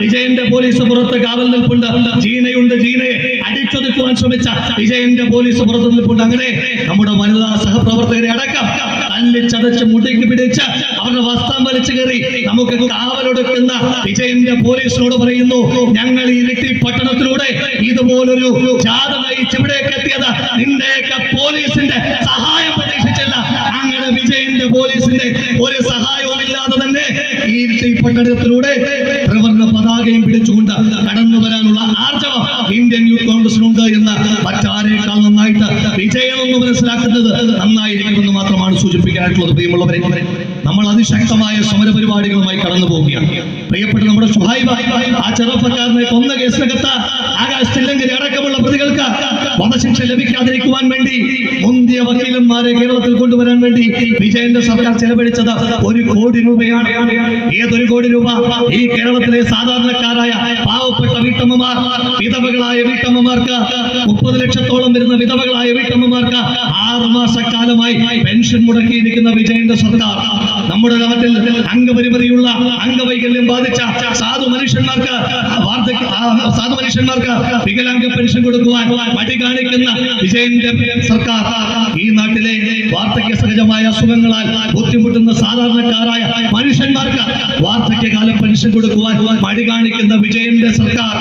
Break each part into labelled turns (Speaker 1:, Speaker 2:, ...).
Speaker 1: വിജയന്റെ പോലീസ് പുറത്ത് കാവൽ നിൽപ്പുണ്ട്. ജീനയുണ്ട് ജീനയെ അടിച്ചൊതുക്കുവാൻ ശ്രമിച്ച വിജയന്റെ പോലീസ് പുറത്ത് നിൽപ്പുണ്ട്. അങ്ങനെ നമ്മുടെ വനിതാ സഹപ്രവർത്തകരെ അടക്കം തല്ലി ചതച്ച് മുടിക്ക് പിടിച്ച് അവരുടെ വസ്ത്രം വലിച്ചു കയറി നമുക്ക് കാവലൊടുക്കുന്ന വിജയന്റെ പോലീസിനോട് പറയുന്നു ഞങ്ങൾ ഇരിട്ടി പട്ടണത്തിലൂടെ ഇതുപോലൊരു ജാഥ നയിച്ച് ഇവിടേക്ക് എത്തിയത് നിന്റെയൊക്കെ പോലീസിന്റെ സഹായം പ്രതീക്ഷിച്ചില്ല. അങ്ങനെ വിജയന്റെ പോലീസിന്റെ ഒരു സഹായവും ഇല്ലാതെ തന്നെ ഈ പട്ടണത്തിലൂടെ പതാകയും പിടിച്ചുകൊണ്ട് കടന്നു വരാനുള്ള ആർജവം ഇന്ത്യൻ യൂത്ത് കോൺഗ്രസിനുണ്ട് എന്ന് മറ്റാരേക്കാൾ നന്നായിട്ട് വിജയം എന്ന് മനസ്സിലാക്കുന്നത് നന്നായിരിക്കുമെന്ന് മാത്രമാണ് സൂചിപ്പിക്കാനായിട്ടുള്ളത്. പ്രിയമുള്ളവരെ നമ്മൾ അതിശക്തമായ സമര പരിപാടികളുമായി കടന്നു പോവുകയാണ്. പ്രിയപ്പെട്ട നമ്മുടെ സുഹായ് ആ ചെറുപ്പക്കാരനെ കൊന്ന കേസിനകത്ത് ആകാശ് തില്ലങ്കരി അടക്കമുള്ള പ്രതികൾക്ക് വധശിക്ഷ ലഭിക്കാതിരിക്കുവാൻ വേണ്ടി മുന്തിയ വക്കീലന്മാരെ കേരളത്തിൽ കൊണ്ടുവരാൻ വേണ്ടി വിജയന്റെ സർക്കാർ ചെലവഴിച്ചത് ഒരു കോടി രൂപയാണ്. ഏതൊരു കോടി രൂപ? ഈ കേരളത്തിലെ സാധാരണക്കാരായ പാവപ്പെട്ട വീട്ടമ്മമാർ വിധവകളായ വീട്ടമ്മമാർക്ക് മുപ്പത് ലക്ഷത്തോളം വരുന്ന വിധവകളായ വീട്ടമ്മമാർക്ക് ആറു മാസക്കാലമായി പെൻഷൻ മുടക്കിയിരിക്കുന്ന വിജയന്റെ സർക്കാർ. നമ്മുടെ നാട്ടിൽ അംഗപരിമിതിയുള്ള അംഗവൈകല്യം ബാധിച്ച സാധു മനുഷ്യന്മാർക്ക് സാധു മനുഷ്യന്മാർക്ക് വികലാംഗ പെൻഷൻ കൊടുക്കുവാൻ മടി കാണിക്കുന്ന വിജയന്റെ സർക്കാർ ഈ നാട്ടിലെ വാർദ്ധക്യ സഹജമായ അസുഖങ്ങളാൽ ബുദ്ധിമുട്ടുന്ന സാധാരണക്കാരായ മനുഷ്യന്മാർക്ക് വാർദ്ധക്യകാലം പെൻഷൻ കൊടുക്കുവാൻ മടി കാണിക്കുന്ന വിജയന്റെ സർക്കാർ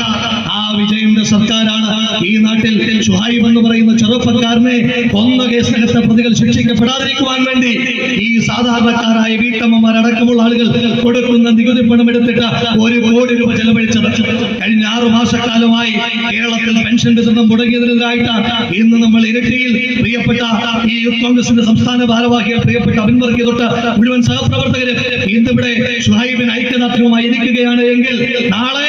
Speaker 1: ആ വിജയന്റെ സർക്കാരാണ്. ഈ നാട്ടിൽ ഷുഹൈബ് എന്ന് പറയുന്ന ചെറുപ്പക്കാരനെ കൊന്ന കേസിനകത്തെ പ്രതികൾ ശിക്ഷിക്കപ്പെടാതിരിക്കുവാൻ വേണ്ടി ഈ സാധാരണക്കാരായ വീട്ടമ്മമാരടക്കമുള്ള ആളുകൾ കൊടുക്കുന്ന നികുതി പണം എടുത്തിട്ട് ഒരു കോടി രൂപ ചെലവഴിച്ചത്. കഴിഞ്ഞ ആറു മാസക്കാലമായി കേരളത്തിൽ പെൻഷൻ വിതരണം മുടങ്ങിയതിനെതിരായിട്ട് ഇന്ന് നമ്മൾ ഇരട്ടിയിൽ പ്രിയപ്പെട്ട ഈ യൂത്ത് കോൺഗ്രസിന്റെ സംസ്ഥാന ഭാരവാഹികൾ പ്രിയപ്പെട്ട അഭിൻവർഗി തൊട്ട് മുഴുവൻ സഹപ്രവർത്തകരെ ഇന്നിവിടെ ഷുഹൈബിന് ഐക്യദാർഢ്യവുമായി ഇരിക്കുകയാണ് എങ്കിൽ നാളെ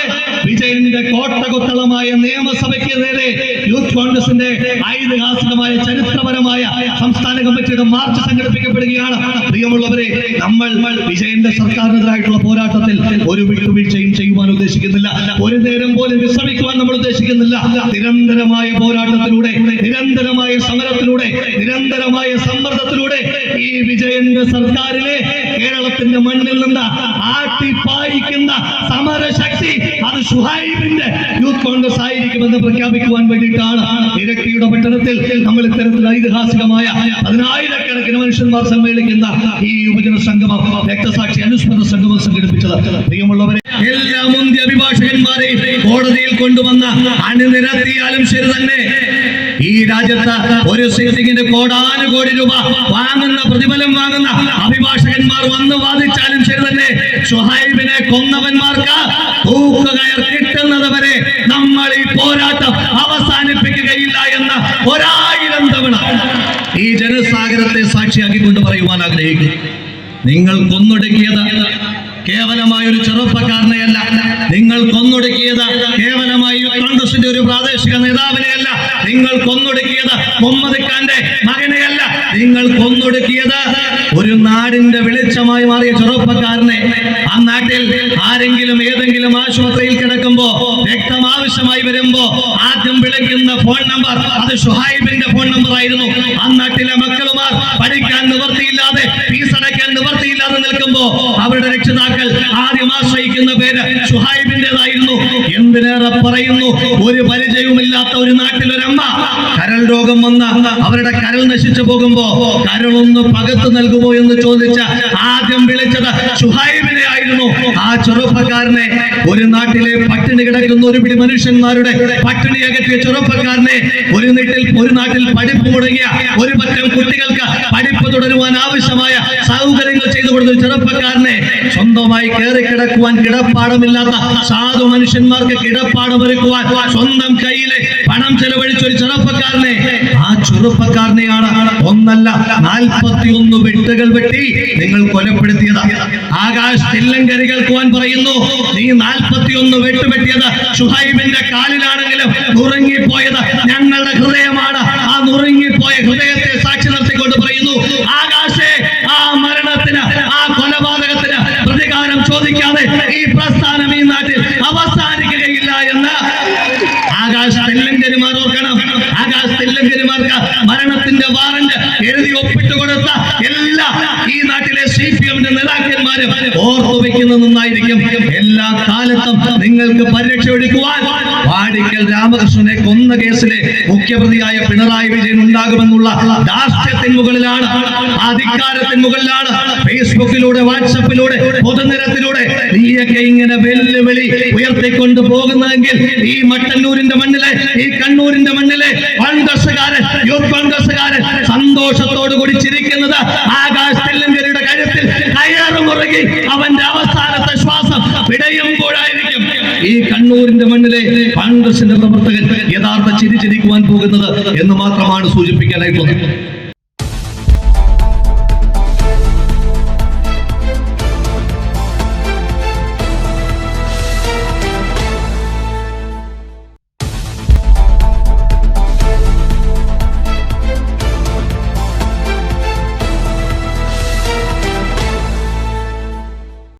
Speaker 1: വിജയന്റെ കോട്ടകുത്തളമായ നിയമസഭയ്ക്ക് നേരെ യൂത്ത് കോൺഗ്രസിന്റെ ഐതിഹാസികമായ ചരിത്രപരമായ സംസ്ഥാന കമ്മിറ്റിയുടെ മാർച്ച് സംഘടിപ്പിക്കപ്പെടുകയാണ്. പ്രിയമുള്ളവരെ നമ്മൾ വിജയന്റെ സർക്കാരിനെതിരായിട്ടുള്ള പോരാട്ടത്തിൽ ഒരു വിട്ടുവീഴ്ചയും ചെയ്യുവാൻ ഉദ്ദേശിക്കുന്നില്ല. ഒരു നേരം പോലും വിശ്രമിക്കുവാൻ നമ്മൾ ഉദ്ദേശിക്കുന്നില്ല. നിരന്തരമായ പോരാട്ടത്തിലൂടെ നിരന്തരമായ സമരത്തിലൂടെ നിരന്തരമായ സമ്മർദ്ദത്തിലൂടെ ഈ വിജയന്റെ സർക്കാരിലെ കേരളത്തിന്റെ മണ്ണിൽ നിന്ന് ആട്ടിപ്പായിക്കുന്ന സമരശക്തി അത് ഷുഹൈബിന്റെ യൂത്ത് കോൺഗ്രസ് ആയിരിക്കുമെന്ന് പ്രഖ്യാപിക്കുവാൻ വേണ്ടിയിട്ടാണ് ഇരട്ടിയുടെ പട്ടണത്തിൽ നമ്മൾ ഇത്തരത്തിൽ ഐതിഹാസികമായ പതിനായിരക്കണക്കിന് മനുഷ്യന്മാർ സമ്മേളിക്കുന്ന ഈ യുവജന സംഗമം രക്തസാക്ഷി അനുസ്മരണ സംഗമം സംഘടിപ്പിച്ചത്. പ്രിയമുള്ളവരെ എല്ലാ മുന്തിയ അഭിഭാഷകന്മാരെ കോടതിയിൽ കൊണ്ടുവന്ന അണിനിരത്തിയാലും ശരി തന്നെ ഈ രാജ്യത്ത് ഒരു സിറ്റിങ്ങിന്റെ കോടാനുകോടി രൂപ വാങ്ങുന്ന പ്രതിഫലം വാങ്ങുന്ന അഭിഭാഷകന്മാർ വന്ന് വാദിച്ചാലും ശരി തന്നെ ഷുഹൈബിനെ കൊന്നവന്മാർക്ക് സാക്ഷിയാക്കി സാക്ഷിയാക്കിക്കൊണ്ട് പറയുവാൻ ആഗ്രഹിക്കുന്നു. നിങ്ങൾ കൊന്നൊടുക്കിയത് കേവലമായ ഒരു ചെറുപ്പക്കാരനെയല്ല. നിങ്ങൾ കൊന്നൊടുക്കിയത് കേവലമായി കോൺഗ്രസിന്റെ ഒരു പ്രാദേശിക നേതാവിനെയല്ല. നിങ്ങൾ കൊന്നൊടുക്കിയത് മുഹമ്മദ് ഖാന്റെ മകനെയല്ല. നിങ്ങൾ കൊന്നൊടുക്കിയത് ഒരു നാടിന്റെ വെളിച്ചമായി മാറിയ ചെറുപ്പക്കാരനെ. ആ നാട്ടിൽ ആരെങ്കിലും ഏതെങ്കിലും ആശുപത്രിയിൽ കിടക്കുമ്പോ രക്തം ആവശ്യമായി വരുമ്പോ ആദ്യം വിളിക്കുന്ന ഫോൺ നമ്പർ അത് ഷുഹൈബിന്റെ ഫോൺ നമ്പർ ആയിരുന്നു. അന്നാട്ടിലെ നാട്ടിലെ മക്കളുമാർ പഠിക്കാൻ നിവർത്തിയില്ലാതെ ഫീസ് അടയ്ക്കാൻ നിവർത്തിയില്ലാതെ നിൽക്കുമ്പോ അവരുടെ രക്ഷിതാക്കൾ ആദ്യം ആശ്രയിക്കുന്ന പേര് ഷുഹൈബിന്റേതായിരുന്നു. എന്തിനേറെ പറയുന്നു? ഒരു പരിചയവുമില്ലാത്ത ഒരു നാട്ടിലൊരമ്മ കരൾ രോഗം വന്ന അവരുടെ കരൾ നശിച്ചു പോകുമ്പോ കരളൊന്ന് പകത്ത് നൽകുമോ എന്ന് ചോദിച്ച ആദ്യം വിളിച്ചത് ഷുഹൈബിനെ ആയിരുന്നു ആ ചെറുപ്പക്കാരനെ ഒരു നാട്ടിലെ പട്ടിണി കിടക്കുന്ന ഒരു പിടി മനുഷ്യന്മാരുടെ പട്ടിണി അകറ്റിയ ചെറുപ്പക്കാരനെ ഒരു വീട്ടിൽ ഒരു നാട്ടിൽ പഠിപ്പ് മുടങ്ങിയ ഒരു പറ്റം കുട്ടികൾക്ക് പഠിപ്പ് തുടരുവാൻ ആവശ്യമായ സൗകര്യങ്ങൾ ചെയ്തു കൊടുത്ത ചെറുപ്പക്കാരനെ സ്വന്തമായി കയറി കിടക്കുവാൻ കിടപ്പാടമില്ലാത്ത സാധു മനുഷ്യന്മാർക്ക് കിടപ്പാടം ഒരുക്കുവാൻ സ്വന്തം കയ്യിലെ പണം ചെലവഴിച്ച ഒരു ചെറുപ്പക്കാരനെ ആ ചെറുപ്പക്കാരനെയാണ് ഒന്നല്ല നാൽപ്പത്തി ഒന്ന് വെട്ടുകൾ വെട്ടി നിങ്ങൾ കൊലപ്പെടുത്തിയത്. ആകാശ് തില്ലങ്കരി കേൾക്കുവാൻ പറയുന്നു നീ നാൽപ്പത്തി ഒന്ന് വെട്ടുവെട്ടിയത് ഷുഹൈബിന്റെ കാലിലാണെങ്കിലും നുറുങ്ങിപ്പോയത് ഞങ്ങളുടെ ഹൃദയമാണ്. ആ നുറുങ്ങിപ്പോയ ഹൃദയത്തെ സാക്ഷി നിർത്തിക്കൊണ്ട് പറയുന്നു ആകാശേ ആ മരണത്തിന് ആ കൊലപാതകത്തിന് പ്രതികാരം ചോദിക്കാതെ ഈ പ്രസ്ഥാനം ഈ നാട്ടിൽ അവസാനിക്കുകയില്ല എന്ന്. ആകാശ തെല്ലങ്കരിമാർ ഓർക്കണം ആകാശ തെല്ലങ്കരിമാർക്ക് മരണത്തിന്റെ വാറന്റ് എഴുതി ഒപ്പിട്ട് കൊടുത്ത എല്ലാ ഈ നാട്ടിലെ സി പി എമ്മിന്റെ നേതാക്കന്മാരും ഓർത്തു വെക്കുന്ന നന്നായിരിക്കും. എല്ലാ എല്ലാ കാലത്തും നിങ്ങൾക്ക് പരിരക്ഷ എടുക്കുവാൻ വാടിക്കൽ രാമകൃഷ്ണനെ കൊന്ന കേസിലെ മുഖ്യപ്രതിയായ പിണറായി വിജയൻ ഉണ്ടാകുമെന്നുള്ള ദാർഷ്ട്യത്തിന് മുകളിലാണ് അധികാരത്തിന് മുകളിലാണ് ഫേസ്ബുക്കിലൂടെ വാട്സപ്പിലൂടെ പൊതുനിരത്തിലൂടെ നീയൊക്കെ ഇങ്ങനെ വെല്ലുവിളി ഉയർത്തിക്കൊണ്ട് പോകുന്നതെങ്കിൽ ഈ മട്ടന്നൂരിന്റെ മണ്ണിലെ ഈ കണ്ണൂരിന്റെ മണ്ണിലെ കോൺഗ്രസ്സുകാരൻ യൂത്ത് കോൺഗ്രസ്സുകാരൻ സന്തോഷത്തോടു കൂടി ചിരിക്കുന്നത് കണ്ണൂരിന്റെ മണ്ണിലെ കോൺഗ്രസിന്റെ പ്രവർത്തകൻ യഥാർത്ഥ ചിരി ചിരിക്കുവാൻ പോകുന്നത് എന്ന് മാത്രമാണ് സൂചിപ്പിക്കാനായിട്ടുള്ളത്